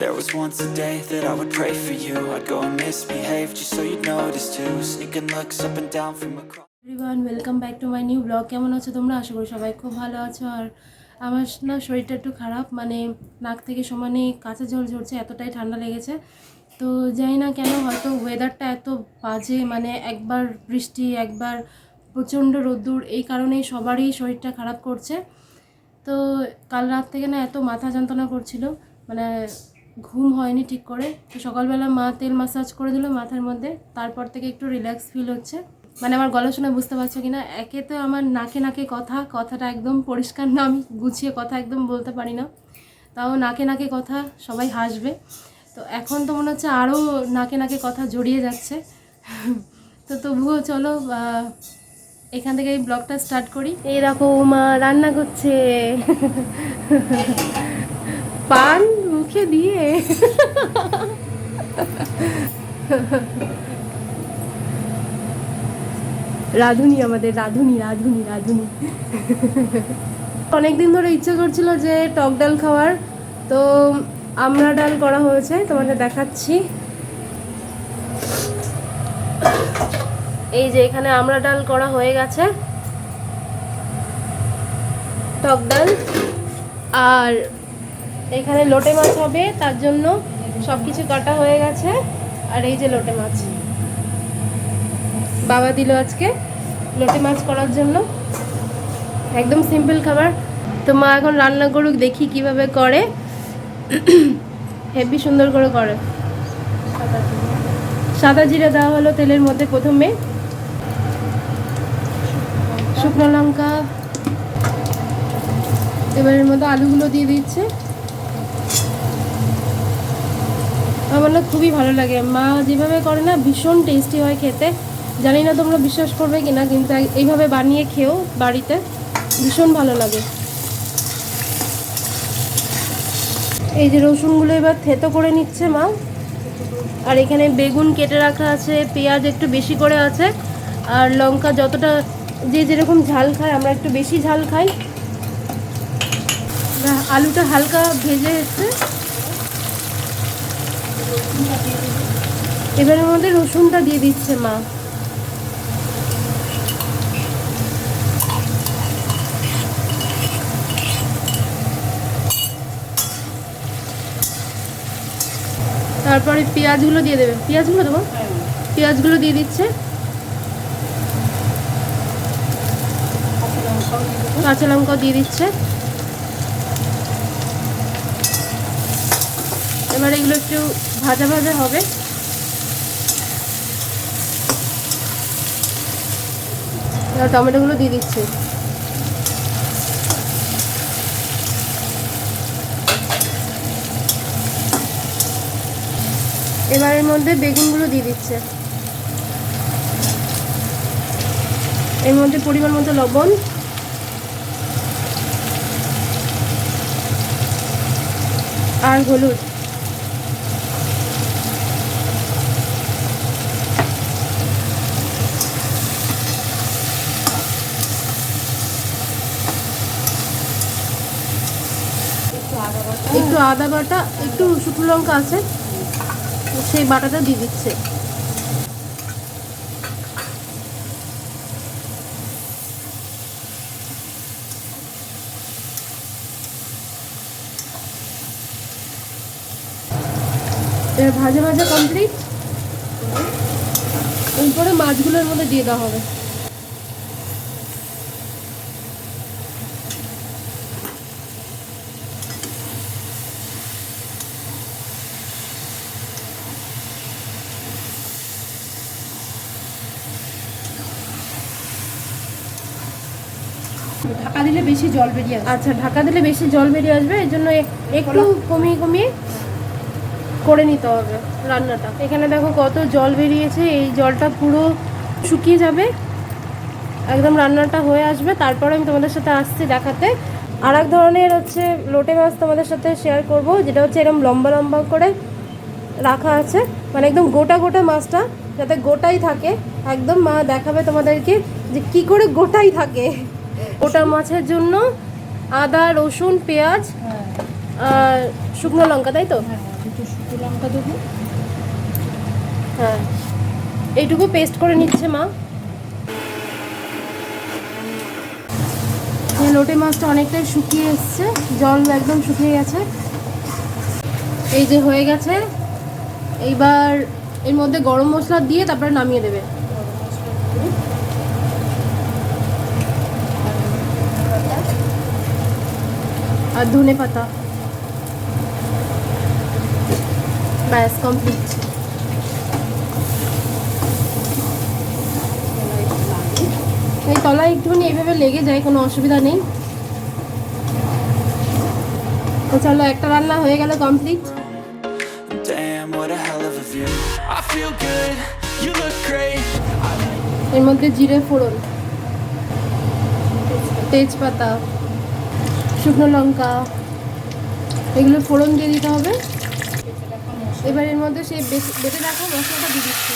There was once a day that I would pray for you. I'd go and misbehave, just so you'd notice too. Sneaking looks up and down from across everyone welcome back to my new blog কেমন আছো তোমরা? আশা করি সবাই খুব ভালো আছো। আর আমার না শরীরটা একটু খারাপ মানে নাক থেকে সমানে কাঁচা জল ঝরছে, এতটাই ঠান্ডা লেগেছে। তো জানি না কেন, হয়তো ওয়েদারটা এত বাজে মানে একবার বৃষ্টি, একবার প্রচণ্ড রোদ্দুর, এই কারণেই সবারই শরীরটা খারাপ করছে। তো কাল রাত থেকে না এত মাথা যন্ত্রণা করছিল মানে ঘুম হয়নি ঠিক করে। তো সকালবেলা মা তেল মাসাজ করে দিল মাথার মধ্যে। তারপর থেকে একটু রিল্যাক্স ফিল হচ্ছে। মানে আমার গলা শুনে বুঝতে পারছ কি না একে তো আমার নাকে নাকে কথা, কথাটা একদম পরিষ্কার না, আমি গুছিয়ে কথা একদম বলতে পারি না। তাও নাকে নাকে কথা, সবাই হাসবে। তো এখন তো মনে হচ্ছে আরও নাকে নাকে কথা জড়িয়ে যাচ্ছে। তো তবুও চলো এখান থেকে এই ব্লগটা স্টার্ট করি। এই দেখো মা রান্না করছে। পান? মুখে দিয়ে রাধুনি, আমাদের রাধুনি রাধুনি রাধুনি। অনেকদিন ধরে ইচ্ছে করছিল যে টক ডাল খাওয়ার, তো আমড়া ডাল করা হয়েছে, তোমাদের দেখাচ্ছি। এই যে এখানে আমড়া ডাল করা হয়ে গেছে। টক ডাল আর এখানে লোটে মাছ হবে, তার জন্য সব কিছু কাটা হয়ে গেছে। আর এই যে লোটে মাছ। বাবা দিল আজকে লোটে মাছ করার জন্য। একদম সিম্পল খাবার। তো মা এখন রান্না করুক, দেখি কীভাবে করে। হেভি সুন্দর করে করে। সাদা জিরে দেওয়া হলো তেলের মধ্যে প্রথমে। শুকনো লঙ্কা। এবারের মতো আলুগুলো দিয়ে দিচ্ছে। আমার না খুবই ভালো লাগে। মা যেভাবে করে না, ভীষণ টেস্টি হয় খেতে। জানি না তোমরা বিশ্বাস করবে কি না কিন্তু এইভাবে বানিয়ে খেও বাড়িতে, ভীষণ ভালো লাগে। এই যে রসুনগুলো এবার থেতো করে নিচ্ছে মা। আর এখানে বেগুন কেটে রাখা আছে, পেঁয়াজ একটু বেশি করে আছে, আর লঙ্কা যতটা যে যেরকম ঝাল খায়, আমরা একটু বেশি ঝাল খাই। আলুটা হালকা ভেজে এসছে। এবারের মধ্যে রসুনটা দিয়ে দিচ্ছে মা। তারপরে পেঁয়াজগুলো দিয়ে দেবে। পেঁয়াজগুলো দেবো? পেঁয়াজগুলো দিয়ে দিচ্ছে। কাঁচা লঙ্কাও দিয়ে দিচ্ছে। এবার এগুলো একটু ভাজা ভাজা হবে। টমেটোগুলো দিয়ে দিচ্ছে। এবার এর মধ্যে বেগুনগুলো দিয়ে দিচ্ছে। এর মধ্যে পরিমাণ মতো লবণ। আর হলুদ একটু আদা বাটা, একটু শুকনো লঙ্কা আছে সেই বাটাটা দিয়ে দিচ্ছে। ভাজা ভাজা কমপ্লিট এরপরে মাছগুলোর মধ্যে দিয়ে দেওয়া হবে। ঢাকা দিলে বেশি জল বেরিয়ে আসে আচ্ছা ঢাকা দিলে বেশি জল বেরিয়ে আসবে এই জন্য একটু কমিয়ে কমিয়ে করে নিতে হবে রান্নাটা। এখানে দেখো কত জল বেরিয়েছে এই জলটা পুরো শুকিয়ে যাবে। একদম রান্নাটা হয়ে আসবে। তারপরে আমি তোমাদের সাথে আসছি দেখাতে। আর এক ধরনের হচ্ছে লোটে মাছ তোমাদের সাথে শেয়ার করব যেটা হচ্ছে এরকম লম্বা লম্বা করে রাখা আছে। মানে একদম গোটা গোটা মাছটা যাতে গোটাই থাকে। একদম মা দেখাবে তোমাদেরকে যে কি করে গোটাই থাকে। গোটা মাছের জন্য আদা রসুন পেঁয়াজ হ্যাঁ আর শুকনো লঙ্কা তাই তো? হ্যাঁ শুকনো লঙ্কা দেবো। হ্যাঁ। এইটুকু পেস্ট করে নিচ্ছে মা। লোটে মাছটা অনেকটাই শুকিয়ে এসছে জল একদম শুকিয়ে গেছে। এই যে হয়ে গেছে এইবার এর মধ্যে গরম মশলা দিয়ে তারপরে নামিয়ে দেবে। আর ধনে পাতা ব্যাস কমপ্লিট এই তলায় একটুখানি এইভাবে লেগে যায় কোনো অসুবিধা নেই। তো চলো একটা রান্না হয়ে গেল কমপ্লিট. এর মধ্যে জিরে ফোড়ন তেজপাতা। শুকনো লঙ্কা, এগুলো ফোড়ন দিয়ে দিতে হবে। এবার এর মধ্যে সেই বেটে রাখা মশলাটা দিয়ে দিচ্ছি।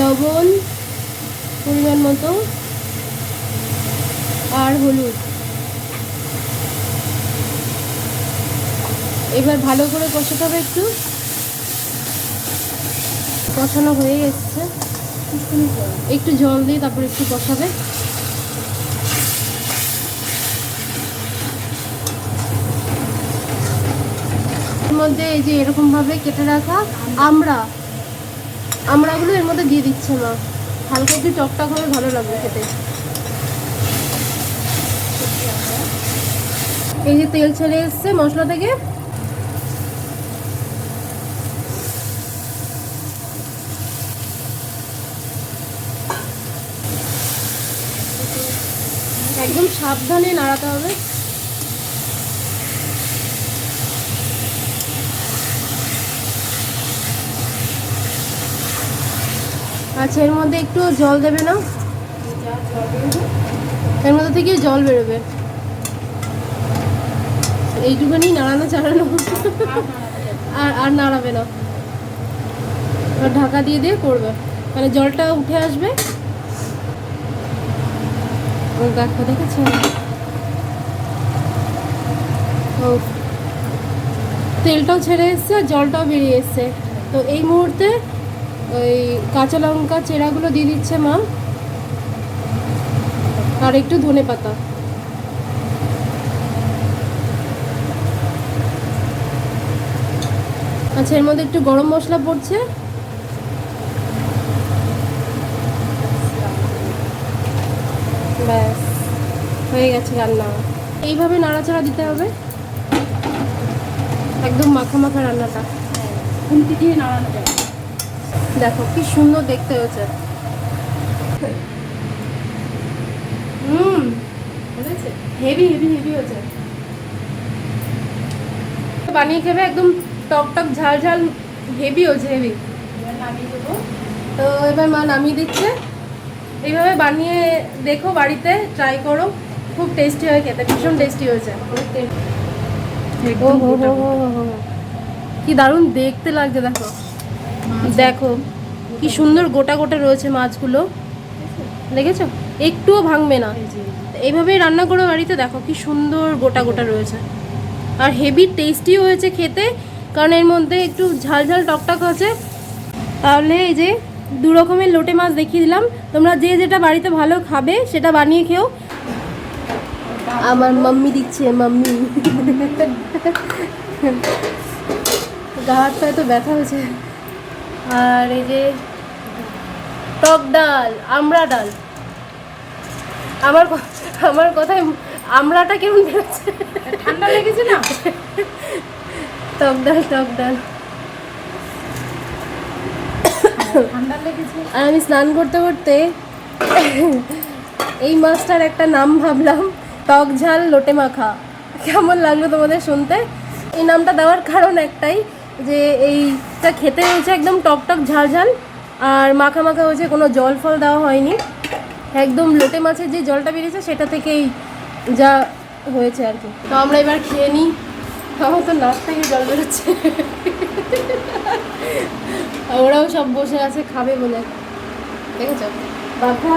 লবণ, পরিমাণ মতো, আর হলুদ। এবার ভালো করে কষাতে হবে একটু। কষানো হয়ে এসছে একটু জল দিয়ে তারপর একটু কষাবে। মধ্যে এই যে এরকম ভাবে কেটে রাখা আমরা আমড়াগুলো এর মধ্যে দিয়ে দিচ্ছে মা। হালকা একটু চকটা হবে, ভালো লাগবে খেতে। এই যে তেল ছেড়ে এসছে মশলা থেকে। একদম সাবধানে নাড়াতে হবে। আচ্ছা এর মধ্যে একটু জল দেবে না? এর মধ্যে থেকে জল বেরোবে। এইটুখানি নাড়ানো চাড়ানো আর আর নাড়াবে না। ঢাকা দিয়ে দিয়ে করবে। মানে জলটা উঠে আসবে। ও দেখো দেখেছ তেলটাও ছেড়ে এসছে আর জলটাও বেরিয়ে এসছে। তো এই মুহূর্তে ওই কাঁচা লঙ্কা চেরাগুলো দিয়ে দিচ্ছে মা। আর একটু ধনে পাতা। আচ্ছা এর মধ্যে একটু গরম মশলা পড়ছে। ব্যাস, হয়ে গেছে রান্না। এইভাবে নাড়াচাড়া দিতে হবে। একদম মাখা মাখা রান্নাটা। খুন্তি দিয়ে নাড়ানো যায়। দেখো, কি সুন্দর দেখতে হয়েছে। হুম হেভি হেভি হেভি হয়েছে। বানিয়ে খেবে একদম টক টক, ঝাল ঝাল হেভি হয়েছে হেভি নামিয়ে দেবো তো এবার মা নামিয়ে দিচ্ছে। এইভাবে বানিয়ে দেখো বাড়িতে ট্রাই করো। খুব টেস্টি হয় খেতে ভীষণ টেস্টি হয়েছে। কি দারুণ দেখতে লাগছে দেখো। দেখো কি সুন্দর গোটা গোটা রয়েছে মাছগুলো। দেখেছ? একটুও ভাঙবে না। এইভাবেই রান্না করে বাড়িতে দেখো কি সুন্দর গোটা গোটা রয়েছে। আর হেভি টেস্টিও হয়েছে খেতে কারণ এর মধ্যে একটু ঝাল ঝাল টকটক আছে। তাহলে এই যে দু রকমের লোটে মাছ দেখিয়ে দিলাম। তোমরা যে যেটা বাড়িতে ভালো খাবে সেটা বানিয়ে খেও। আমার মাম্মি দিচ্ছে মাম্মি। গা হাত পায়ে তো ব্যথা হয়েছে। আর এই যে টক ডাল আমড়া ডাল। আমার আমার কথায় আমড়াটা কেমন বেরোচ্ছে? ঠান্ডা লেগেছে না? টক ডাল টক ডাল। আর আমি স্নান করতে করতে এই মাছটার একটা নাম ভাবলাম, টক ঝাল লোটে মাখা। কেমন লাগল তোমাদের শুনতে? এই নামটা দেওয়ার কারণ একটাই, যে এইটা খেতে হয়েছে একদম টক টক ঝাল ঝাল, আর মাখা মাখা হয়েছে, কোনো জল ফল দেওয়া হয়নি। একদম লোটে মাছের যে জলটা বেরিয়েছে, সেটা থেকেই যা হয়েছে আর কি। তো আমরা এবার খেয়ে নিই। আমার তো নাক থেকে জল বেরোচ্ছে। ওরাও সব বসে আছে, খাবে বলে। ঠিক আছে। বাবা